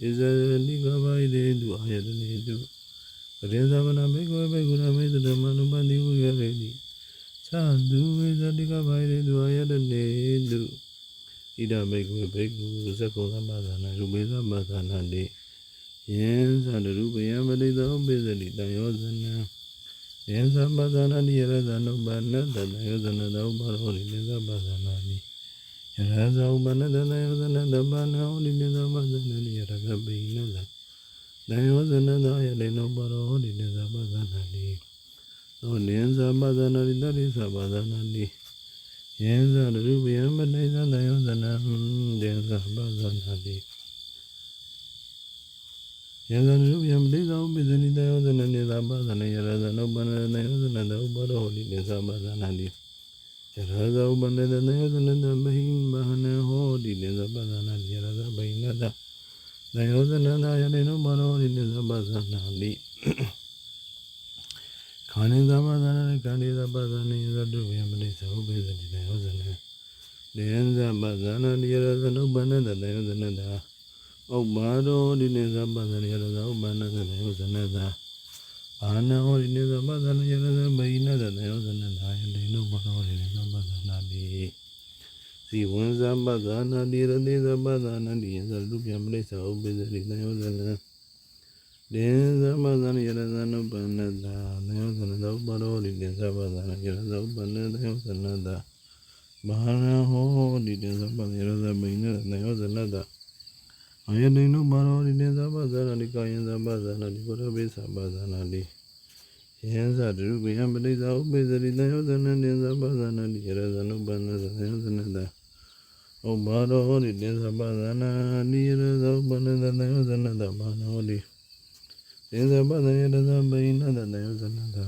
သာဓုဣဇရတိကဗိဒေတုအာယတနေတုပရိသမနာမေကဝေဘေကုရမေတုဓမ္မာနုပတိဝေရတိသာဓုဣဇတိကဗိဒေတုအာယတနေတုဣဒမေကဝေဘေကုသက္ကုသမ္မာသနာရူပေသမ္မာသနာတိယေသန္တရူပယံပတိသောပိစတိတံယောဇနံယေသမ္ပဇာနာတိယရဇနုပ္ပနတတယောဇနတောပါရောရိနေသမ္ပဇာနာတိ ယရဇဥပ္ပနတတယောဇနတပ္ပနာဟောရိနေသမ္ပဇာနာတိယရကပိနတတယောဇနတောယလေနောပါရောရိနေသမ္ပဇာနာတိသောနေသမ္ပဇာနာတိတရိသမ္ပဇာနာတိယေဇရူပယံပနေသတယောဇနံယေသမ္ပဇာနာတိယန္တရုပယံပတိသောပိစနိတယောဇနနေသာပသနယရဇနုပ္ပန္နတယောဇနတဥပရောဟိနေသာပသနာတိယရဇဥပ္ပန္နတယောဇနတဘိမဟနဟောတိနေသာပသနာတိယရဇဘိနတတယောဇနသာယနေနုပရောဟိနေသာပသနာတိခာနေ သာပသနာကန္တိသာပသနေယရတုပယံပတိသောပိစနိတယောဇနနေယံသာပသနာတိယရဇ နုပ္ပန္နတယောဇနတာဥပ္ပါရောဒီနေသဗ္ဗသရယရဇဥပ္ပန္နသနေယောဇနတအာနဟောဒီနေသဗ္ဗသရယရဇဘိနသနေယောဇနတယတိနုပရောဒီနေသဗ္ဗသနာတိဇီဝံသဗ္ဗသနာတိရတိသဗ္ဗသနာတိယသလူပြမလိစ္ဆာဥပ္ပဇရိနေယောဇနဒေသဗ္ဗသရယရဇနုပ္ပန္နတနေယောဇနတဥပ္ပါရောဒီနေသဗ္ဗသရယရဇဥပ္ပန္နတယောဇနတဘာရဟောဒီနေသဗ္ဗသရယရဇဘိနသနေယောဇနတအ ယတိနုပါရောဒီနေသဗ္ဗဇာနာတိကာယံသဗ္ဗဇာနာတိပုရဝိသဗ္ဗဇာနာတိယံသတရုပယံပတိသာဥပိသရိတယောဇနနေသဗ္ဗဇာနာတိရဇနုပန္နသယောဇနတဥပါရောဒီနေသဗ္ဗဇာနာတိရဇဥပန္နသယောဇနတမာနောတိသေသဗ္ဗဇာယတသဗိနတသယောဇနတ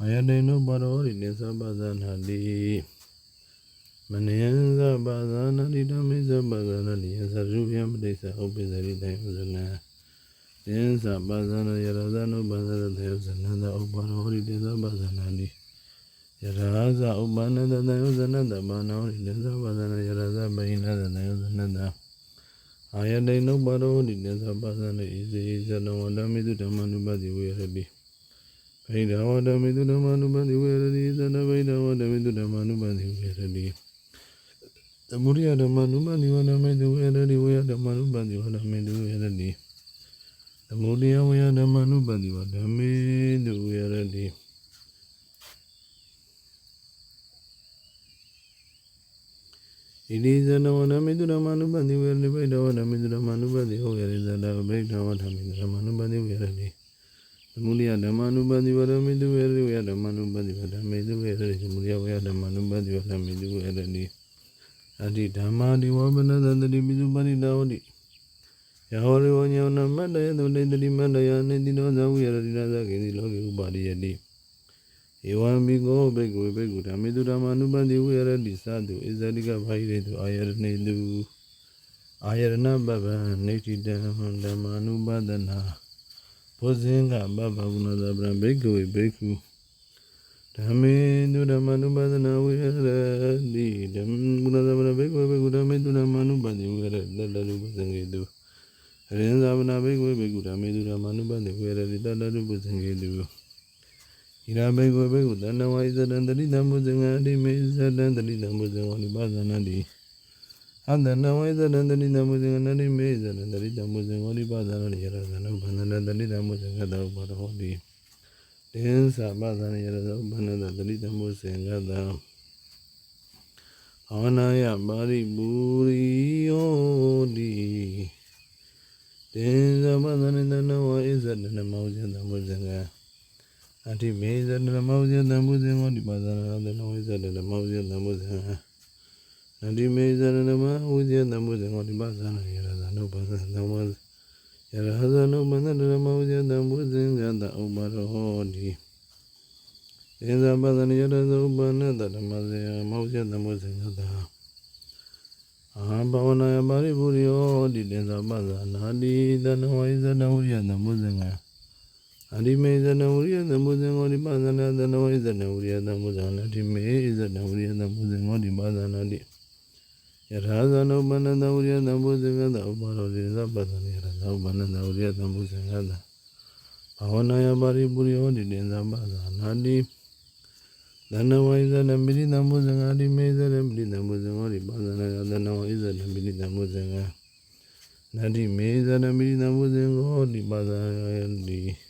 အယတိနုပါရောဒီနေသဗ္ဗဇာနာတိ မနယံသဘာသာနာတိဓမ္မေသဘာသာနာတိယသရုပယပတိသဥပ္ပဇရိတံဥဇနံသင်္သဘာသာနာယရဇနုဘာသာတေဥဇနံသဥပ္ပါရောဟိတေသဘာသာနာတိယရဇဥပ္ပန္နတတေဥဇနံတမနောဟိတေသဘာသာနာယရဇဘိနတတေဥဇနံတအာယတိနုပါရောဟိတေသဘာသာနာဣဇေဇနဝန္တမိတုဓမ္မနုပတိဝေရတိဗိဒဝတ္တမိတုဓမ္မနုပတိဝေရတိသနဗိဒဝတ္တမိတုဓမ္မနုပတိဝေရတိ သမုဒိယဓမ္မနုပနိဝရမေတုဝေရတိဝေယဓမ္မနုပတိဝရမေတုဝေရတိသမုဒိယဝေယဓမ္မနုပတိဝဓမ္မေတုဝေရတိဣတိဇနဝနမေတုဓမ္မနုပတိဝေရတိဗိဒဝဓမ္မေတုဓမ္မနုပတိဟောရတိဇဒဗိဒဝဓမ္မေတုဓမ္မနုပတိဝေရတိသမုဒိယဓမ္မနုပတိဝရမေတုဝေရတိဝေယဓမ္မနုပတိဝဓမ္မေတုဝေရတိသမုဒိယဝေယဓမ္မနုပတိဝဓမ္မေတုဝေရတိ အတ္တိဓမ္မာဒီဝပနသတတိပိစုပရိတောတိယဟောရိဝညောနမတ္တယသုတေတိမတ္တယနေတိနောဇဝိရတိရသကေတိလောကေဥပါရိယတိဧဝံဘိကောဘိက္ခုဘိက္ခုဓမ္မေတုဓမ္မာနုပတိဝိရတိသတုဣဇတိကဘိရေတုအာယရဏေတုအာယရဏပပံနေတိတံဓမ္မာနုပဒနာဘောဇင်္ဂပပဂုဏသဗ္ဗံဘိက္ခုဘိက္ခု ဓမ္မေတုဓမ္မနုပါဒနာဝိရတိဓမ္မဂုဏသမဏဘေကွေဘေကုဓမ္မေတုဓမ္မနုပါတိဝိရတတတလူပဇံကေတုရင်သာဝနာဘေကွေဘေကုဓမ္မေတုဓမ္မနုပါတိဝိရတိတတလူပဇံကေတုဣရာဘေကွေဘေကုတဏဝိဇတံတတိတံဘုဇံအတိမေဇတံတတိတံဘုဇံဝနိပါဇနာတိအတနဝိဇတံတတိတံဘုဇံနတိမေဇတံတတိတံဘုဇံဝနိပါဇနာတိယရဇနုဘန္နတတိတံဘုဇံကတောပါတော်တိ တင်းစာပသရယရသောဘဏ္ဍတတတိတမောစေငတံဘာဝနာယပါရိပူရိယောတိတင်းစာပသရတနဝဣဇတနမောဇတမောဇငအတိမေဇတနမောဇတမောဇငောဒီပါဇရတနဝဣဇတနမောဇတမောဇငအတိမေဇတနမောဇတမောဇငောဒီပါဇရယရသနုပါဇနမောဇ ယရဟဇနုမန္တရမောဇတံဘုဇင်္ဂတဥပါရောတိသေဇပဒနိယရဇဥပနတဓမ္မဇေမောဇတံဘုဇင်္ဂတအာဘဝနာယပါရိပုရိယောတိသေဇပဒနာတိတနဝိဇတံဝိယတံဘုဇင်္ဂအဒီမေဇနဝရိယသမ္ဗုဇံကိုဒီပါဇနာသနဝိဇနဝရိယသမ္ဗုဇံအဒီမေဇနဝရိယသမ္ဗုဇံကိုဒီပါဇနာတိ ယထာဇနုပနတဝရိယသမ္ဗုဇံကတဥပါရောဒီသပ္ပတနိယထာဥပနတဝရိယသမ္ဗုဇံကတဘာဝနာယပါရိပုရိယောဒီတင်သပ္ပဇာနာတိသနဝိဇနမိရိသမ္ဗုဇံအဒီမေဇနမိရိသမ္ဗုဇံကိုဒီပါဇနာယသနဝိဇနမိရိသမ္ဗုဇံကနာတိမေဇနမိရိသမ္ဗုဇံကိုဒီပါဇာယတိအန္တနဝိဇနမိတိနမုဇင်ကံအန္တနဝိဇနမိတိနမနာတိမေဇနမိတိနမုဇင်ဟောဒီပဇာနာတိရဇနုပ္ပန္နတမိတိနမုဇင်ကသောပါရောဒီသင်္ဇပဇနရဇုပ္ပန္နတ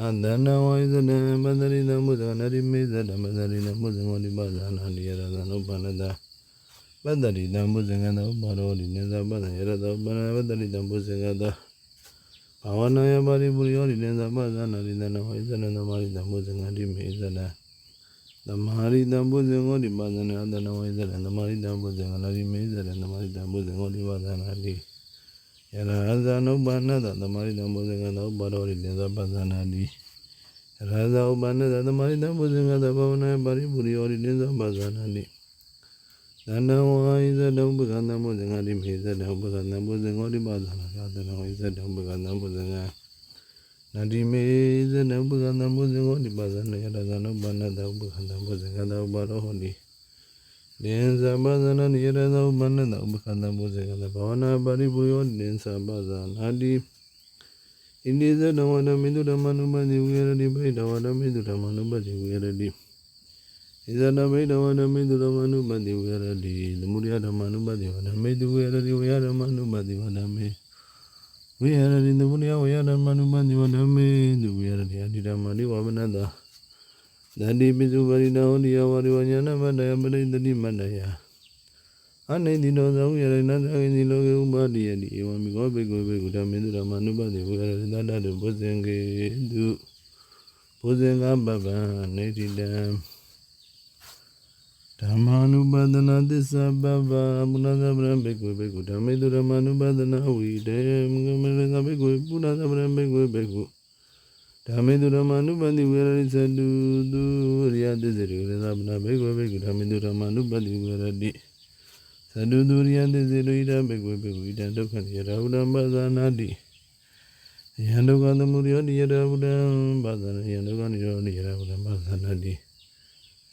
အန္တနဝိသနေပန္တရိသမုဇ္ဇနရိမေဇဓမ္မသရိနမုဇ္ဇမောဒီပါဇာနာနိယရသနုပန္နတပန္တရိတံမုဇ္ဇငတောဘာရောဒီနေသာပန္နယရတောပန္နပန္တရိတံမုဇ္ဇငတောဘာဝနာယပါရိပုရိယောဒီနေသာပဇာနာရိနနဝိသနေသမာရိတံမုဇ္ဇငတိမေဇနသမာရိတံမုဇ္ဇငောဒီပါဇနာအန္တနဝိသနေသမာရိတံမုဇ္ဇငနရိမေဇနသမာရိတံမုဇ္ဇငောဒီပါဇာနာတိ ယရဟဇနုပ္ပန္နတသမารိတံမုဇ္ဇင်္ဂသောပါရောဒီနေဇပဇာနာတိရာဇာဥပန္နသသမရိတဘုဇင်္ဂသဘဝနာပါရိပုရိယောရိနိသပါဇာနာနိသန္တဝါဣဇတုပကံတဘုဇင်္ဂတိမေဇတုပကံတဘုဇင်္ဂောတိပါဇာနာသာတနောဣဇတုပကံတဘုဇင်္ဂနတိမေဇတုပကံတဘုဇင်္ဂောတိပါဇာနာယရဇာနုပန္နသဥပကံတဘုဇင်္ဂသဥပါရောဟောတိ လင်္ဇပါဇာနာနိယရဇာဥပန္နသဥပကံတဘုဇင်္ဂသဘဝနာပါရိပုရိယောလင်္ဇပါဇာနာတိဣန္သမုဒယဓမ္မနုပတိဝဓမ္မိတုဝေရတိဝေယဓမ္မနုပတိဝဓမ္မေဝေရတိသမုဒယဝေယဓမ္မနုပတိဝဓမ္မေသူဝေရတိအတိဓမ္မတိဝဗနတသန္တိပိစုပရိနာဟောတိယဝရိဝညာဏမတ္တယပရိတတိမတ္တယအနေတိတောသောယရဏသကိတိလောကေဥပါတိယတိဧဝံမိကောဘေကောဘေကုဓမ္မေတုဓမ္မနုပတိဝေရတတတုဘုဇင်ကေတုဘုဇင်ကပပံနေတိတံဓမ္မာနုပဒနာသစ္စာပပပုဏ္ဏသဗ္ဗံဘေကွေဘေကုဓမ္မေတုဓမ္မနုပဒနာဝိတေမဂမရေသဘေကွေပုဏ္ဏသဗ္ဗံဘေကွေဘေကု ဓမ္မေတုဓမ္မနုပတိဝေရတိသတုသူရိယသစ္စေရိဝေသဗ္ဗနာဘေကွေဘေကုဓမ္မေတုဓမ္မနုပတိဝေရတိသတုသူရိယသေစေလိုဣဒဘေကွေဘေကွေဣဒံဒုက္ခနိယရဟုတံပါဇာနာတိယံဒုက္ခသမုဒယောနိယရဟုတံပါဇာနာယံဒုက္ခနိရောနိယရဟုတံပါဇာနာတိ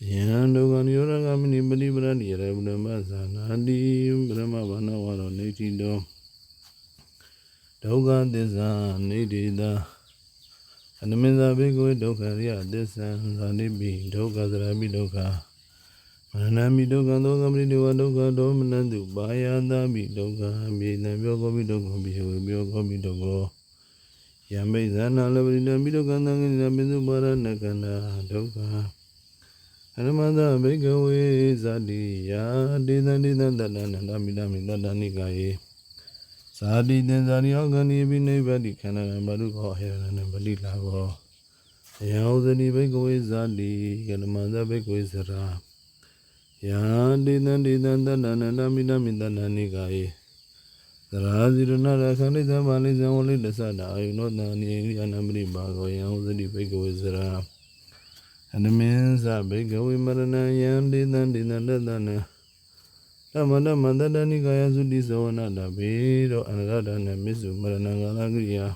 ယံဒုက္ခနိရောဓဂမနိပတိပရနိယရဟုတံပါဇာနာတိပရမဘာနာဝရောနေတိတောဒုက္ခသစ္စာနေတိတာ အနမေဇဘေကွေဒုက္ခရိယသစ္ဆံဇာနိပိဒုက္ခသရမိဒုက္ခမရဏမိဒုက္ခသောကပရိဒေဝဒုက္ခဒေါမနတုဘာယာသမိဒုက္ခမြေနံပြောကောမိဒုက္ခမြေဝေပြောကောမိဒုက္ခယမိဇာနာလပရိဒမိဒုက္ခသံဃိနပိစုပါရဏကန္နာဒုက္ခအရမန္တဘေကဝေဇာတိယာဒေသန္တိသတ္တနာနန္ဒမိဒမိတ္တနိကာယေ ဇာတိသင်္ဇာရိယောဂဏိပိနိဗ္ဗတိခန္ဓာနံဘဒုခောဟေရဏံပတိလာဘောယံဥဇတိဘေကဝေဇာတိကလမန္တဘေကဝေဇရာယာတိတံတိတံတတ္တနန္တမိတမိတ္တနာနိကာယေသရာဇိရဏရခန္တိသဗ္ဗလိဇံဝလိတ္တသတာအာယုနောတန်နိယနာမရိပါကောယံဥဇတိဘိကဝေဇရာအနမင်းသဘိကဝေမရဏယံတိတံတိတံတတ္တန သမဏမန္တတနိကာယသုတိသောနာတဘေရောအနရဒနမစ္စုမရဏကာလကိရိယာ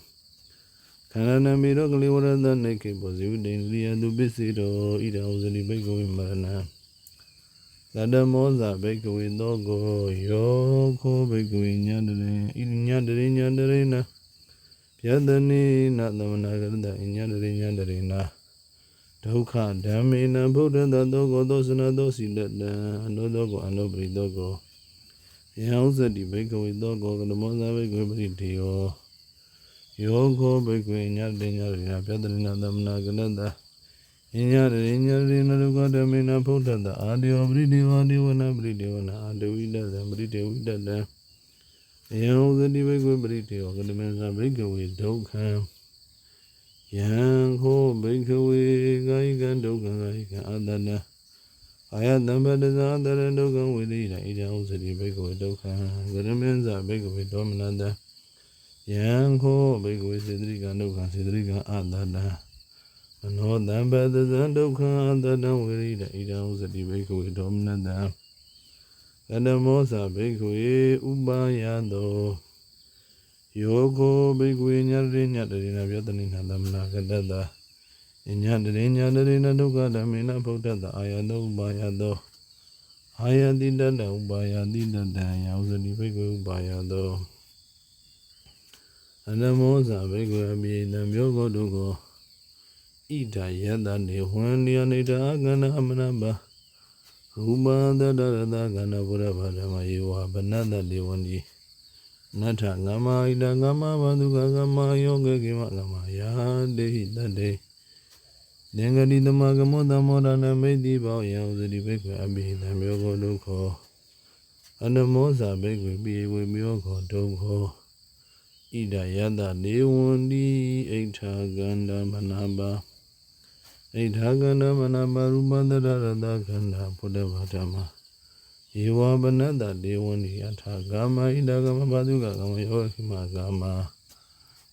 ခန္ဓာနမေရောကလေးဝရဒနေခေပောဇိဝတိန္ဒိယသူပစ္စေတောဣဒံဥဇတိဘိကဝေမရဏသတ္တမောဇဘိကဝေသောကိုယောခောဘိကဝေညတရေဣညတရေညတရေနယတနိနသမနာကရတဣညတရေညတရေနာ ဒုက္ခဓမ္မေနဗုဒ္ဓတသောကိုသောစနသောစီတတံအနုသောကိုအနုပရိသောကိုယံဥဇတိဘိကဝေသောကိုကလမောဇဘိကဝေပရိတေယောယောခောဘိကဝေညတရေညတရေနာယတနိနသမနာကရတဣညရေညရေနရုကဓမေနဖုဒ္ဓတအာဒေဝပရိဒေဝဒေဝနာပရိဒေဝနာအာဒေဝိတတံပရိဒေဝိတတံယေဟောသတိဘိကွေပရိဒေဝကတမေသဘိကဝေဒုက္ခံ ယံခောဘိကဝေကာယကံဒုက္ခံကာယကံအတ္တနာကာယတံပတ္တဇာတရဒုက္ခဝိရိယဣဒံဥစ္စတိဘိက္ခဝေဒုက္ခဂရမင်းဇဘိက္ခဝေဒေါမနတယံခောဘိက္ခဝေစေတရိကဒုက္ခစေတရိကအတ္တတံမနောတံပတ္တဇံဒုက္ခအတ္တတံဝိရိယဣဒံဥစ္စတိဘိက္ခဝေဒေါမနတံကတမောဇဘိက္ခဝေဥပါယတော ယောကိုဘိက္ခဝေညရိညတရိနာပြောတနိနာသမနာကတတ္တညညတရိညတရိနာဒုက္ခဓမ္မေနဗုဒ္ဓတအာယတောဥပါယတောအာယတိတတဥပါယတိတတယောဇတိဘိက္ခဝေဥပါယတောအနမောဇဘိက္ခဝေအပိနံပြောကောတုကိုဣဒယတနေဝန္နိယနေတာကန္နအမနဘာရူပတတရတကန္နဘုရဘာဓမ္မယေဝဗနတတေဝန္တိ နထငမဣဒငမဘာဒုက္ခငမယောဂကေမငမယာတေဟိတတေသင်္ကတိတမကမောတမောဒနာမိတ်တိဘောယံဥစတိဘိက္ခဝေအပိသံမောကောဒုက္ခောအနမောဇဘိက္ခဝေပိဝေမောခောဒုက္ခောဣဒယတနေဝန္တိဣထာကန္တမနာဘာဣထာကန္တမနာဘာရူပတရရတခန္ဓာဘုဒ္ဓဘာဓမ္မ ယေဝဗနတဒေဝန္တိအထာဂမဣဒကမဘာဒုကကမယောခိမဂမ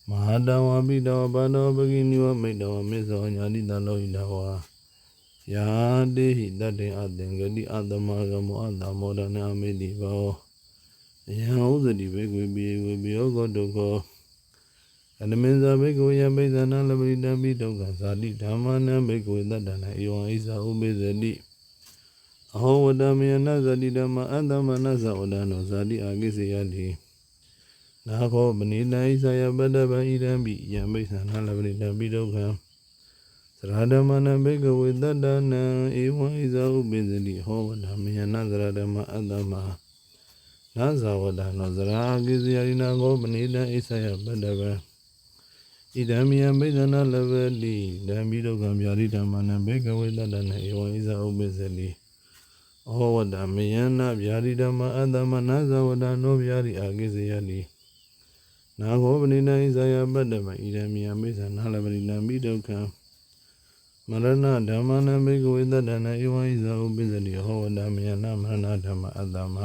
မဟာတဝပိတဝဘာနောပကိနိဝမိတဝမေဇောညာတိတလောဣဒဝါယာတေဟိတတေအသင်္ဂတိအတမဂမောအတမောဒနာမေတိဘောယံဥဇတိဘေကွေပိဝေပိယောကောဒုက္ခောအနမင်းဇာဘေကွေယံပိဇာနာလပရိတံပိဒုက္ခဇာတိဓမ္မနံဘေကွေတတ္တနာဧဝံဣဇာဥပိဇတိ အဟောဝတမေယနဇတိဓမ္မအတ္တမနဇဝဒနောဇာတိအာကိစေယတိနာခောမနိတံဣဇာယပတ္တဗံဣရံပိယံပိဇာနာလပရိတံပိဒုက္ခသရဓမ္မနံဘေကဝေတတ္တနံဧဝံဣဇာဥပိဇတိဟောဝတမေယနသရဓမ္မအတ္တမနာဇဝဒနောဇရာကိစယရိနာကောပဏိတံဣဆယပတ္တဗံဣဒံမိယံဘိဇနာလဝတိဓမ္မိဒုက္ခဗျာတိဓမ္မနံဘေကဝေတတ္တနံဧဝံဣဇာဥပိဇတိ ဩဝဒမေယနာဗျာတိဓမ္မအတ္တမနာဇဝဒနောဗျာတိအာကိစယတိနာခောပဏိတံဣဆယပတ္တဗံဣဒံမိယံဘိဇနာလဝတိဓမ္မိဒုက္ခမရဏဓမ္မနံဘေကဝေတတ္တနံဧဝံဣဇာဥပိဇတိဟောဝဒမေယနာမရဏဓမ္မအတ္တမ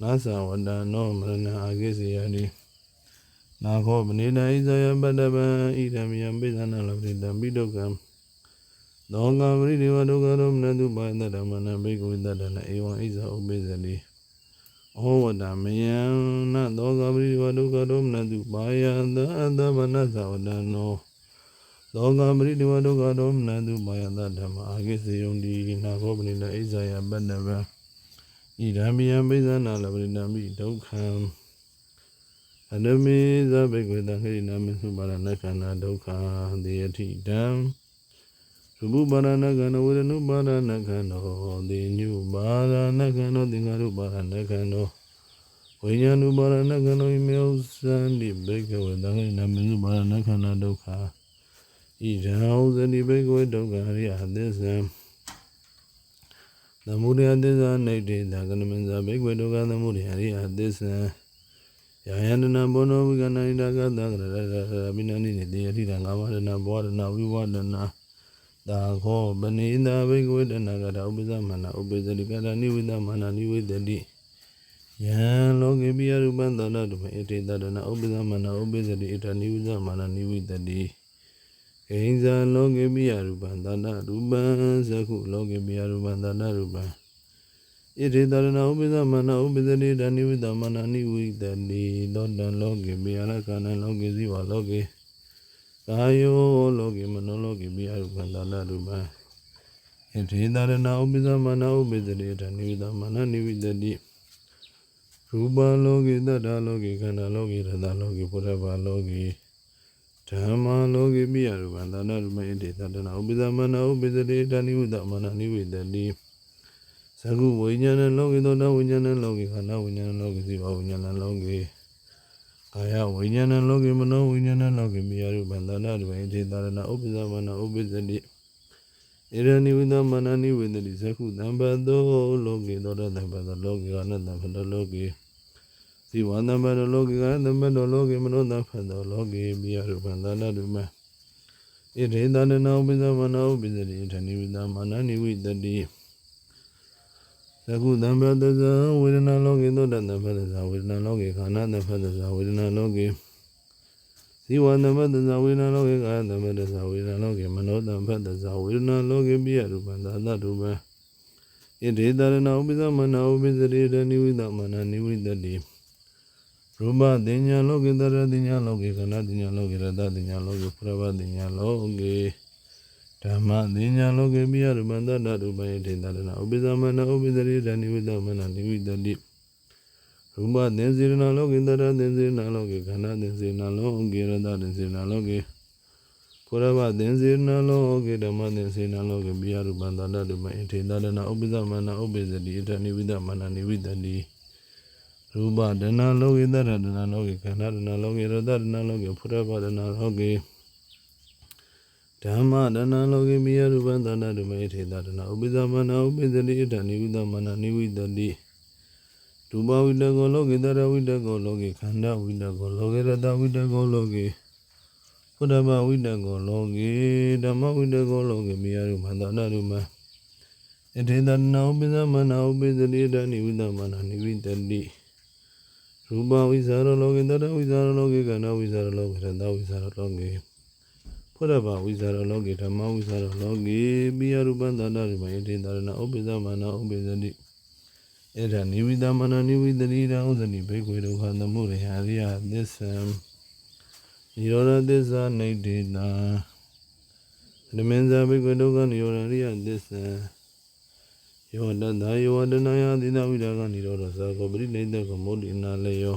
နာသဝတ္တနောမရဏအာကိစီယတိနာခောပနိဒာဣဇယပတ္တဗံဣဒံမိယံပိသနာလပရိတံပိဒုက္ကံ သောကပရိဒေဝဒုက္ခရောမနတုပါဒဓမ္မနံဘိက္ခဝေတ္တနဧဝံဣဇဥပိသတိဩဝတ္တမယံနသောကပရိဒေဝဒုက္ခရောမနတုပါယသအတ္တဗနသဝတ္တနောသောကပရိဒေဝဒုက္ခရောမနတုပါယသဓမ္မအာကိစီယုံတိနာခောပနိဒာဣဇယပတ္တဗံဣဒံမိယံပိဇာနာလပရိနာမိဒုက္ခံအနမေဇဘိကွေတဟိနာမသုပါရဏခန္ဓာဒုက္ခသေယတိတံ ရူပပါရဏခန္ဓာဝေဒနုပါရဏခန္ဓာသေညုပါရဏခန္ဓာသင်္ခါရုပါရဏခန္ဓာဝိညာဏုပါရဏခန္ဓာဣမေဥစံတိဘိကဝေတဟိနာမသုပါရဏခန္ဓာဒုက္ခဣဒံဥဇတိဘိကဝေဒုက္ခရိယသစ္ဆံသမုဒယသစ္စာနေတေသကနမင်းဇဘိကွေဒုက္ခသမုဒယအရိယသစ္စာယာယန္တနာဘောနောဝိကနာဣဒကသကရရရမိနနိနေတေယတိတံငါမရဏဘောရဏဝိဝဒနာ သာခောပနိန္ဒဘိကွေတနာကတာဥပ္ပဇမနာဥပ္ပဇတိကတာနိဝိသမနာနိဝိတတိယံလောကေပိယရူပံသလတုမေဣတိတတနာဥပ္ပဇမနာဥပ္ပဇတိဣတနိဝိသမနာနိဝိတတိကိဉ္ဇာလောကေပိယရူပံသန္တရူပံသကုလောကေပိယရူပံသန္တရူပံဣတိတရဏဥပိသမနာဥပိသတိတဏိဝိတမနာနိဝိတတိသောတံလောကေပိယရခဏံလောကေဇိဝလောကေ ကာယောလောကေမနောလောကေပိယရူပံသန္တရူပံဣတိတရဏဥပိသမနာဥပိသတိတဏိဝိတမနာနိဝိတတိရူပလောကေတတ္တလောကေခန္ဓာလောကေရတလောကေပုရဘာလောကေဓမ္မလောကေပိယရူပံသန္တရူပံဣတိတတနာဥပိသမနာဥပိသတိတဏိဝိတမနာနိဝိတတိသကုဝိညာဏလောကေသောတဝိညာဏလောကေခန္ဓာဝိညာဏလောကေစိဘဝိညာဏလောကေ ကာယဝိညာဏလောကေမနောဝိညာဏလောကေပိယရူပံသန္တရူပံဣတိတတနာဥပိသမနာဥပိသတိဣရဏိဝိသမနာနိဝိတတိသကုသံဘသောလောကေသောတသံဘသောလောကေကနတံဘသောလောကေဇိဝန္တမတောလောကေကသမတောလောကေမနောတဖတ်တောလောကေပိယရူပံသန္တရူပံဣရေတန္တနာဥပိသမနာဥပိသတိဌာနိဝိသမနာနိဝိတတိ သကုတံပတ္တဇံဝေဒနာလောကေသောတတံပတ္တဇာဝေဒနာလောကေခန္ဓာတံပတ္တဇာဝေဒနာလောကေဇီဝတံပတ္တဇာဝေဒနာလောကေကာယတံပတ္တဇာဝေဒနာလောကေမနောတံပတ္တဇာဝေဒနာလောကေပိယရူပံသာသရူပံဣတိတရဏဥပိသမနာဥပိစရိတနိဝိသမနာနိဝိတတိရူပတင်ညာလောကေတရတင်ညာလောကေခန္ဓာတင်ညာလောကေရတတင်ညာလောကေပရဝတင်ညာလောကေ ဓမ္မတင်ညာလောကေပိယရူပံသတ္တရူပံဣတိတရဏဥပိသမနာဥပိစရိတနိဝိသမနာနိဝိတတိရူပသင်္စေနာလောကေတရသင်္စေနာလောကေခန္ဓာသင်္စေနာလောကေရတသင်္စေနာလောကေပရဝသင်္စေနာလောကေဓမ္မသင်္စေနာလောကေပိယရူပံသတ္တရူပံဣတိတရဏဥပိသမနာဥပိစရိတနိဝိသမနာနိဝိတတိရူပဒနာလောကေတရဒနာလောကေခန္ဓာဒနာလောကေရတဒနာလောကေဖုရဘဒနာလောကေ ဓမ္မဒနာလောကေမိယရူပံသန္တရူပံဣထေတဒနာဥပိသမနာဥပိသတိဣဒနိဝိသမနာနိဝိတတိရူပဝိတကောလောကေတရဝိတကောလောကေခန္ဓာဝိတကောလောကေရတဝိတကောလောကေဖုရဘဝိတကောလောကေဓမ္မဝိတကောလောကေမိယရူပံသန္တရူပံဣထေတဒနာဥပိသမနာဥပိသတိဣဒနိဝိသမနာနိဝိတတိရူပဝိဇာရလောကေတတဝိဇာရလောကေကဏဝိဇာရလောကေရတဝိဇာရလောကေဖု ရဘဝိဇာရလောကေဓမ္မဝိဇာရလောကေပိယရူပံတဏရူပံယတိတရဏဥပိသမနာဥပိသတိအဲ့ဒါနိဝိသမနာနိဝိတတိရာဥဇနိဘေကွေဒုက္ခသမုရဟရိယသစ္ဆံနိရောဓသစ္စာနိဒိတာဓမ္မင်္ဇဘေကွေဒုက္ခနိရောဓရိယသစ္ဆံယောတတယောတနာယသီတဝိဒါကនិရောဓသကောပရိနိတကမောဒိနာလေယော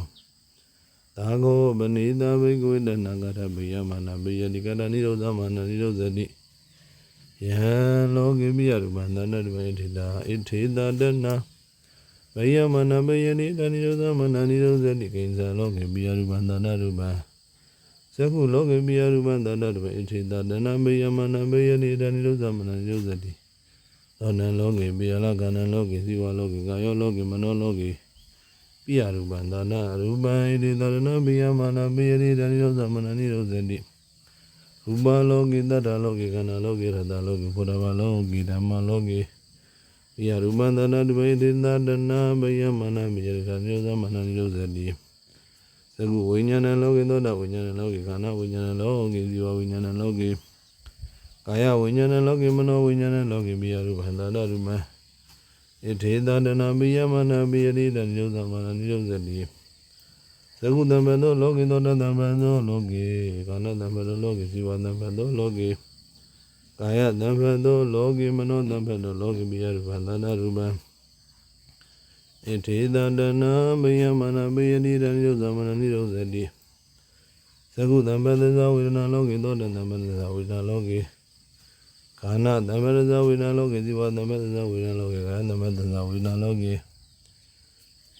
သာဂောပနိတဘိကဝေတနာကထဗေယမနာဗေယတိကတနိရောဓမနာနိရောဇတိယံလောကိပိယရူပန္တနတမေထေတာဣထေတာတနာဗေယမနာဗေယတိတနိရောဓမနာနိရောဇတိကိဉ္စလောကိပိယရူပန္တနရူပံသကုလောကိပိယရူပန္တနတမေဣထေတာတနာဗေယမနာဗေယတိတနိရောဓမနာနိရောဇတိသောနံလောကိပိယလကဏ္ဍလောကိစီဝလောကိကာယောလောကိမနောလောကိ ပိယရူပံသာနာရူပံဣတိသရဏပိယမာနပိယတိတဏိရောသမဏနိရောဇတိရူပလောကေတတ္တလောကေခန္ဓာလောကေရတလောကေဘုဒ္ဓဘာလောကေဓမ္မလောကေပိယရူပံသာနာတပိဣတိသတနာပိယမာနပိယတိတဏိရောသမဏနိရောဇတိသကုဝိညာဏလောကေသောတာဝိညာဏလောကေခန္ဓာဝိညာဏလောကေဇိဝဝိညာဏလောကေကာယဝိညာဏလောကေမနောဝိညာဏလောကေပိယရူပန္တရရူပံ ဣထေတတနာပိယမနာပိယတိတနိရောသမနာနိရောဇတိသကုတံဘသောလောကေသောတတံဘသောလောကေကာနတံဘသောလောကေဇီဝတံဘသောလောကေကာယတံဘသောလောကေမနောတံဘသောလောကေပိယရူပန္တရရူပံဣထေတတနာပိယမနာပိယတိတနိရောသမနာနိရောဇတိသကုတံဘသဇဝေဒနာလောကေသောတတံဘသဇဝေဒနာလောကေ ကာနသမ္မရဇဝိနာလောကေဇိဝသမ္မရဇဝိနာလောကေကာယသမ္မရဇဝိနာလောကေ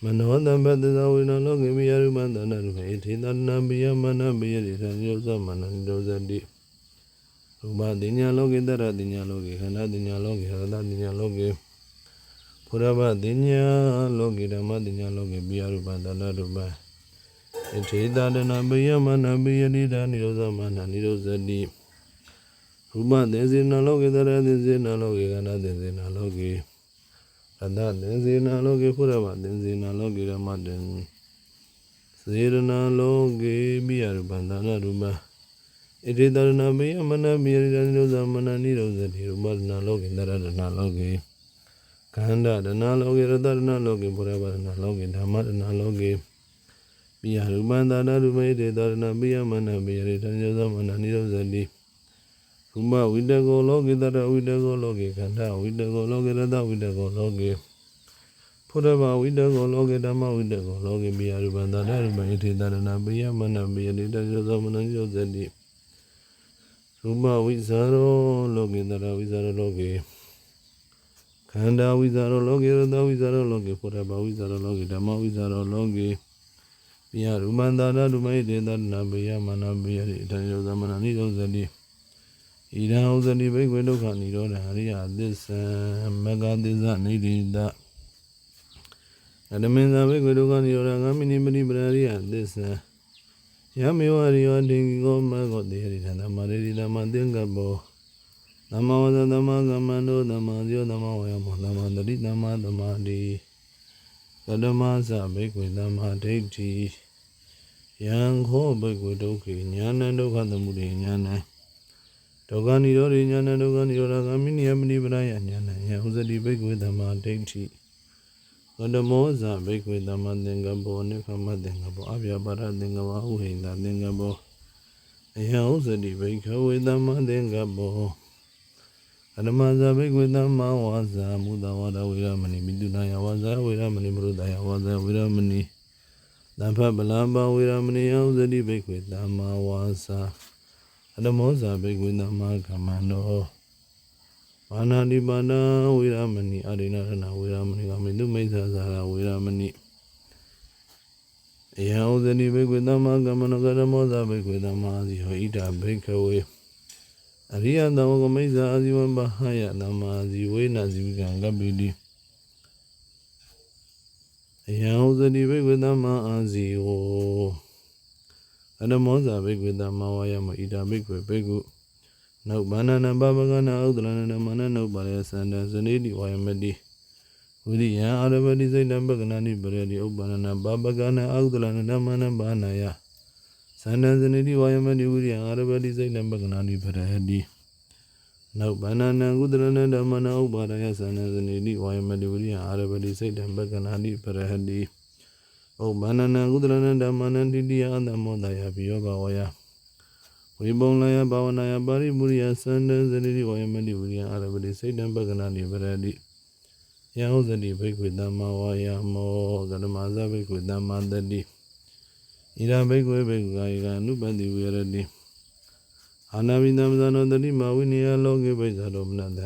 မနောသမ္မရဇဝိနာလောကေမိယရုမန္တနာရုခေထေတနာပိယမနာပိယရိသံယောသမနန္တောဇတိရူပတိညာလောကေတရတိညာလောကေခန္ဓာတိညာလောကေဟရတတိညာလောကေဖုရဘတိညာလောကေဓမ္မတိညာလောကေပိယရုပန္တနာရုပံဣထေတနာပိယမနာပိယရိသံယောသမနန္တောဇတိ ရူပသေစေနာလောကေတရသေစေနာလောကေကနာသေစေနာလောကေရတသေစေနာလောကေဖုရဘသေစေနာလောကေရမတေစေရနာလောကေမိယရူပန္တနာရူပဣတိတရဏမေယမနမေယရိတနိရောသမနနိရောဇတိရူပဒနာလောကေတရဒနာလောကေခန္ဓာဒနာလောကေရတဒနာလောကေဖုရဘဒနာလောကေဓမ္မဒနာလောကေမိယရူပန္တနာရူပဣတိတရဏမေယမနမေယရိတနိရောသမနနိရောဇတိ ရူပဝိတကောလောကေတရဝိတကောလောကေခန္ဓာဝိတကောလောကေရတဝိတကောလောကေဖုဒ္ဓဘာဝိတကောလောကေဓမ္မဝိတကောလောကေမိယရူပန္တရရူပဣတိတရဏပိယမနပိယတိတယောသမနယောဇတိရူပဝိဇာရောလောကေတရဝိဇာရောလောကေခန္ဓာဝိဇာရောလောကေရတဝိဇာရောလောကေဖုဒ္ဓဘာဝိဇာရောလောကေဓမ္မဝိဇာရောလောကေမိယရူပန္တရရူပဣတိတရဏပိယမနပိယတိတယောသမနယောဇတိ ဣဒံဥဇတိဘိက္ခွေဒုက္ခនិရောဓဟရိယသစ္ဆံမဂ္ဂသစ္စာနိရိတအတမင်္ဇဘိက္ခွေဒုက္ခនិရောဓဂမိနိပတိပရရိယသစ္ဆံယမေဝရိယောတေကိကောမဂ္ဂောတေဟရိသန္တမရိရိဓမ္မသင်္ကပ္ပောသမ္မာဝဇ္ဇသမ္မာကမ္မန္တောသမ္မာဇယောသမ္မာဝါယာမောသမ္မာတတိသမ္မာသမာဓိကတမသဘိက္ခွေသမ္မာဒိဋ္ဌိယံခောဘိက္ခွေဒုက္ခေညာဏဒုက္ခသမုဒယညာဏ ဒုက္ခនិရောဓိညာဏဒုက္ခនិရောဓဂ ामि နိယမနိပရယညာဏယံဥဇတိဘိက္ခွေသမ္မာဒိဋ္ဌိကတမောဇဘိက္ခွေသမ္မာသင်္ကပ္ပောနိခမသင်္ကပ္ပောအဗျာပါရသင်္ကပ္ပောဥဟိန္ဒသင်္ကပ္ပောအယံဥဇတိဘိက္ခဝေသမ္မာသင်္ကပ္ပော အရမဇဘိကွေသမ္မာဝါစာမုဒဝါဒဝေရမဏိမိတုနာယဝါစာဝေရမဏိမရုဒယဝါစာဝေရမဏိသံဖပလံပါဝေရမဏိယဥဇတိဘိကွေသမ္မာဝါစာ အရမောဇဘိကွေသမ္မာကမ္မန္တောမာနာတိပါဏဝေရမဏိအရိဏရဏဝေရမဏိကမေတုမိစ္ဆာဇာရဝေရမဏိအယံဥဇတိဘိကွေသမ္မာကမ္မန္တောကရမောဇဘိကွေသမ္မာဇိဟောဣဒဘိကဝေအရိယသဝကမိစ္ဆာအာဇီဝံဘဟယသမ္မာဇီဝေနဇီဝကံကပိတိအယံဥဇတိဘိကွေသမ္မာအာဇီဝ အနမောဇာဘိကွေသမ္မာဝါယမဣဒဘိကွေဘိကုနောက်ဘာနာနဘဘကနာဥဒလနနမနနုပါရသန္တဇနေတိဝါယမတိဝိရိယအာရဘတိစိတ်တံပကနာနိပရေတိဥပ္ပန္နဘဘကနာဥဒလနနမနဘာနာယသန္တဇနိတိဝါယမတိဝိရိယအာရပတိစိတ်နံပကနာနိပရဟတိနောက်ဘာနာနံကုသလနဓမ္မနာဥပါဒယသန္တဇနိတိဝါယမတိဝိရိယအာရပတိစိတ်နံပကနာနိပရဟတိ ဩဘာနာနံကုသလနဓမ္မနံတိတိယအတ္တမောတယပိယောဘဝယဝိပုံလယဘာဝနာယပါရိပုရိယသန္တဇနိတိဝါယမတိဝိရိယအာရပတိစိတ်နံပကနာနိပရဟတိယဟောဇတိဘိက္ခွေသမ္မာဝါယာမောကရမဇဘိက္ခွေသမ္မာတတိဣရာဘိကွေဘိကွာယကအနုပတိဝေရတိအာနာဘိသမဇာနောတတိမဝိနိယလောကေဘိဇာရောမနတ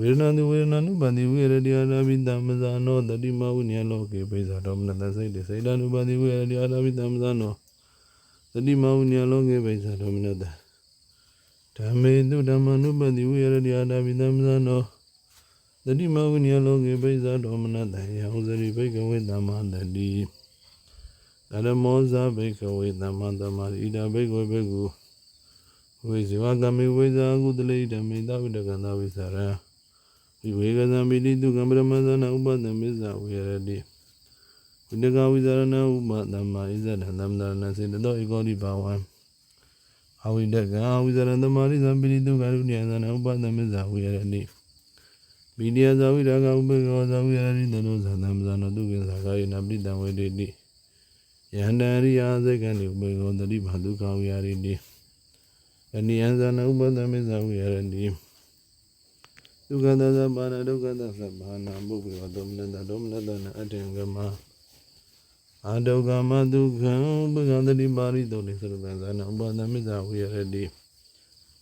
ဝေဒနာတိဝေဒနာနုပတိဝေရတိအာနာဘိသမဇာနောတတိမဝိနိယလောကေဘိဇာရောမနတစိတ်တေစိတ်တနုပတိဝေရတိအာနာဘိသမဇာနောတတိမဝိနိယလောကေဘိဇာရောမနတဓမ္မေတုဓမ္မနုပတိဝေရတိအာနာဘိသမဇာနောတတိမဝိနိယလောကေဘိဇာရောမနတယဟောဇရိဘိကဝေသမ္မာတတိကရမောဇဘိကဝေသမ္မာသမ္မာဣဒဘိကဝေဘိကုဝေဇဝကမေဝေဇာကုတလေဓမ္မေတဝိတကန္တဝိသရ ဝိဝေကဇံပိတိတုကံပရမဇနာဥပဒမေဇဝေရတိဝိတကဝိဇာရဏဥပသမ္မာဣဇဒံသမ္မာရဏစေတတောဧကောတိဘာဝံအဝိတကံအဝိဇာရဏသမ္မာရိဇံပိတိတုကရုဏိယဇနာဥပဒမေဇဝေရတိပိတိယဇဝိရကဥပေကောဇဝေရတိတနောဇံသမ္မာနောတုကေဇာကာယေနပိတံဝေတိတိယန္တရိယာစေကဏိဥပေကောတတိဘာဒုက္ခဝိဟာရိတိအနိယံဇာနဥပဒမေဇဝိဟာရတိ ဒုက္ခသသပါဏဒုက္ခသသဘာနာဘုဗ္ဗောသောမနတသောမနတနာအတ္တံကမအာဒုက္ခမဒုက္ခံဘဂံတတိပါရိတောလေသရတဇာနဥပဒမေဇဝိဟာရတိ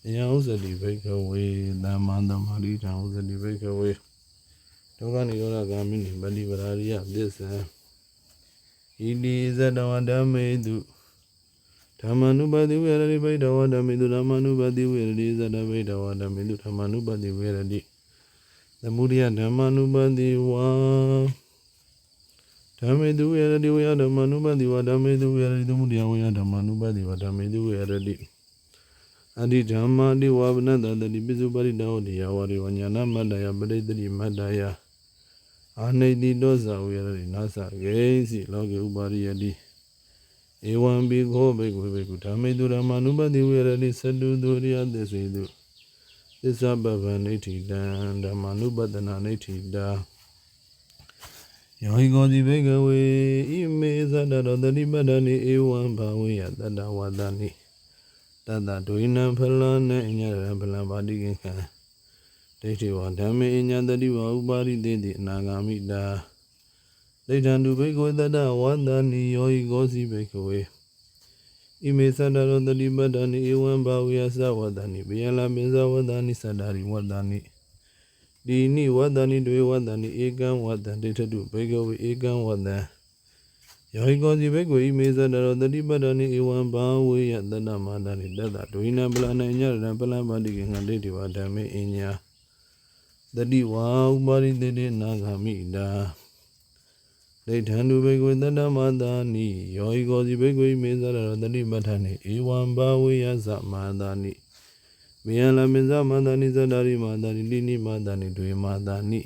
အယံဥစ္စတိဘိကဝေသမ္မာသမ္မာရိတံဥစ္စတိဘိကဝေဒုက္ခនិရောဓဂာမိနိပฏิပရာရိယသစ္ဆံဣတိဇတဝဓမ္မေတုဓမ္မနုပတိဝေရတိဘိဒဝဓမ္မေတုဓမ္မနုပတိဝေရတိဇတဘိဒဝဓမ္မေတုဓမ္မနုပတိဝေရတိ သမုဒိယဓမ္မနုပတိဝါဓမ္မေတုဝေရတိဝေယဓမ္မနုပတိဝါဓမ္မေတုဝေရတိသမုဒိယဝေယဓမ္မနုပတိဝါဓမ္မေတုဝေရတိအဓိဓမ္မာတိဝါဗနတတတိပိစုပရိတောတိယဝရိဝညာနာမတ္တယပရိတ္တိမတ္တယအာနိတိတောဇာဝေရတိနာသဂေစီလောကေဥပါရိယတိဧဝံဘိခောဘေကွေဘေကုဓမ္မေတုဓမ္မာနုပတိဝေရတိသတုသူရိယသစ္စေတု သစ္စာပဗ္ဗနိဋ္ဌိတံဓမ္မာနုပတနာနိဋ္ဌိတာယောဟိကောတိဘေကဝေဣမေသတ္တရောတတိပတ္တနိဧဝံဘာဝေယတတ္တဝတ္တနိတတ္တဒွိနံဖလံနေအညရံဖလံပါတိကိခံဒိဋ္ဌိဝဓမ္မေအညာတတိဝဥပါရိတေတိအနာဂာမိတာဒိဋ္ဌံတုဘိက္ခဝေတတဝန္တနိယောဟိကောစီဘိက္ခဝေ ဣမေသတ္တရောတတိပတ္တနိဧဝံဘာဝေယသဝတ္တနိဘေယလာပိဇဝတ္တနိသတ္တာရိဝတ္တနိဒီနိဝတ္တနိတွေဝတ္တနိဧကံဝတ္တံဒိဋ္ဌတုဘိက္ခဝေဧကံဝတ္တံယောဟိကောစီဘိက္ခဝေဣမေသတ္တရောတတိပတ္တနိဧဝံဘာဝေယတတ္တမန္တနိတတ္တဒွိနံပလနံညရံပလံပါတိကေငဒိဋ္ဌိဝဓမ္မေအညာတတိဝါဥပါရိတေတေနာဂာမိတာ ဒိဋ္ဌံတုဘေကွေတတ္တမတာနိယောဟိကောစီဘေကွေမေဇရရောတတိပဋ္ဌာနိဧဝံဘာဝေယသမန္တာနိဒမေယလမေဇမာတာနိဇဒာရိမာတာနိလိနိမာတာနိဒွေမာတာနိ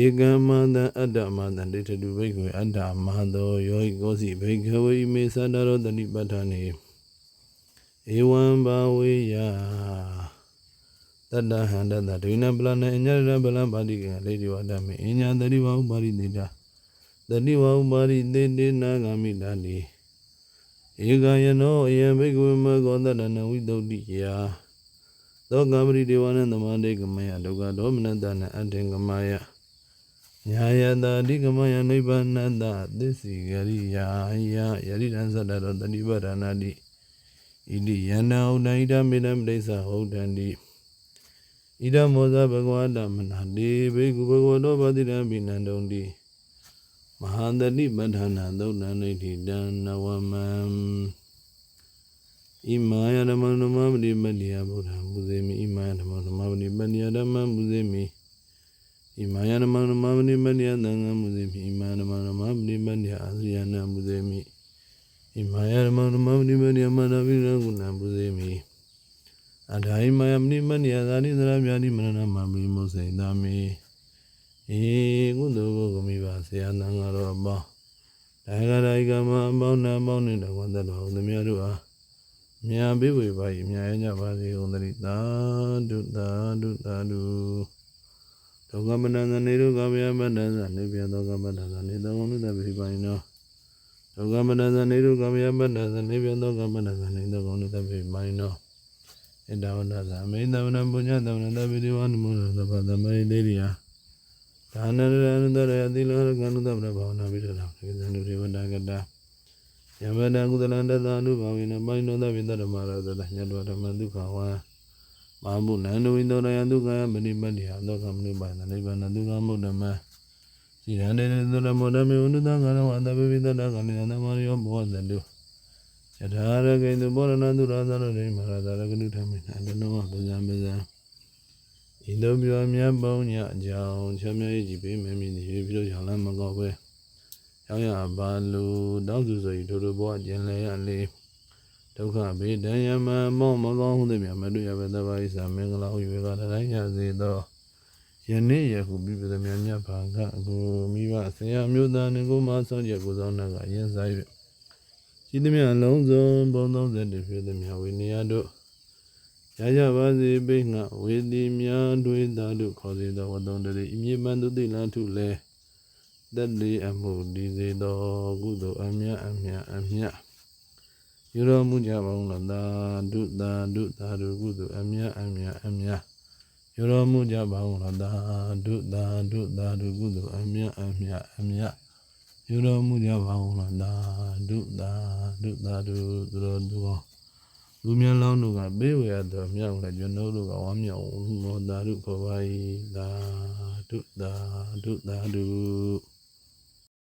ဧကမာတံအတ္တမာတံဒိဋ္ဌတုဘိက္ခွေအတ္တမာသောယောဟိကောစီဘိက္ခဝေမေသတ္တရောတတိပဋ္ဌာနေဧဝံဘာဝေယ တတ္တဟန္တတဒိနပလနအညရပလပါတိကလေဒီဝတ္တမေအညာတတိဝဥပါရိတေတာတတိဝဥပါရိတေတေနာဂမိတာနိဧကယနောအယံဘိက္ခဝေမေကောတတ္တနဝိတုဒ္ဓိယာသောကပရိဒေဝနသမန္တေကမယဒုက္ခဒေါမနတနအတ္တေကမယညာယတာအဓိကမယနိဗ္ဗာနတသစ္စီဂရိယာယယရိတံသတ္တရောတတိပဒနာတိဣတိယနာဥဒ္ဒိတမေတ္တမတိသဟုတ်တန္တိ ဣဒမောဇဘဂဝတမနာတိဘေကုဘဂဝတောဗတိရံပိနန္တုံတိမဟာတတိပဋ္ဌာနာသုတ်တံဋိဋ္ဌိတံနဝမံဣမာယဓမ္မနမပတိပတ္တိယဗုဒ္ဓံပူဇေမိဣမာယဓမ္မနမပတိပတ္တိယဓမ္မံပူဇေမိဣမာယဓမ္မနမပတိပတ္တိယသံဃံပူဇေမိဣမာယဓမ္မနမပတိပတ္တိယအာရိယနံပူဇေမိဣမာယဓမ္မနမပတိပတ္တိယမနဝိရကုဏံပူဇေမိ အထာဣမာယမနိမနိယသာနိသရဗျာတိမရဏမပိမုစေတာမေဧကုသိုလ်ကိုမိပါဆရာသံဃာတော်အပေါင်းဒါဂရာဣကမအပေါင်းနာအပေါင်းနဲ့တကွန်သက်တော်သူများတို့အားမြာပေးဝေပါ၏မြာရကြပါစေကုန်သတည်းသာဓုသာဓုသာဓုဒုက္ခမနန္တနေဒုက္ခဗျာမတ္တသနေပြဒုက္ခမတ္တသနေတောင်းလို့တပိပါရင်တော့ဒုက္ခမနန္တနေဒုက္ခဗျာမတ္တသနေပြဒုက္ခမတ္တသနေတောင်းလို့တပိပါရင်တော့ ဣဒဝနသမေတဝနပုညတဝနတပိဒီဝနမောသဗ္ဗသမေတေရိယဒါနရဏုတရသီလရကနုတ္တဗ္ဗဘာဝနာပိတ္တံခေသန္တုဒေဝတာကတာယမတံကုသလံတသအနုဘာဝိနပိုင်နောသဗ္ဗေတ္တမရတတညတောဓမ္မဒုက္ခဝံမာမုနန္ဒဝိတောရယဒုက္ခယမဏိမတ္တိဟာဒုက္ခမနုပါဒနိဗ္ဗာန်ဒုက္ခမုဒ္ဓမစီရန္တေသုရမောဓမေဝနုတံကာရဝအတပိပိတ္တကနိယသမရိယောဘောဇတု ယထာရကေတုဘောရဏတုရာသရရိမဟာသာရကနုထမေနအတနောပဇံပဇံဤလိုပြောမြတ်ပေါင်းညအကြောင်းချမ်းမြေ့ကြည်ပေးမယ်မည်ဒီပြုလို့ရောင်းလမ်းမကောက်ပဲရောက်ရပါလို့တောင်းစုဆိုဤတို့တို့ဘဝကျင်လဲရလေဒုက္ခဘေဒံယမမောမကောင်းဟုသည်မြတ်မတွေ့ရပဲတပါးဣစာမင်္ဂလာဟု၍ကတိုင်းရစေသောယနေ့ယခုပြပဒမြတ်မြတ်ဘာကအခုမိဘဆရာမျိုးသားနှင့်ကိုမဆောင်ချက်ကိုဆောင်နာကရင်ဆိုင်၍ ရှိသည်မြတ်လုံးစုံဘုံ30ဖြစ်သည်မြတ်ဝိနည်းတို့ရကြပါစေပိငှဝေတိမြာတွေသာတို့ခေါ်စေသောဝတ္တုံတရေအမြင့်မှန်သူတိလန်ထုလဲတက်လေးအမှုဒီစေသောကုသိုလ်အမြတ်အမြတ်အမြတ်ယူတော်မူကြပါဦးလားသာဓုသာဓုသာဓုကုသိုလ်အမြတ်အမြတ်အမြတ်ယူတော်မူကြပါဦးလားသာဓုသာဓုသာဓုကုသိုလ်အမြတ်အမြတ်အမြတ် ယူတော်မူကြပါဦးလားသာဓုသာဓုသာဓုသူတော်သူတော်လူမြန်လောင်းတို့ကပေးဝေရတော်မြောက်လည်းကျွန်တော်တို့ကဝမ်းမြောက်မောသာဓုခေါ်ပါ၏သာဓုသာဓုသာဓု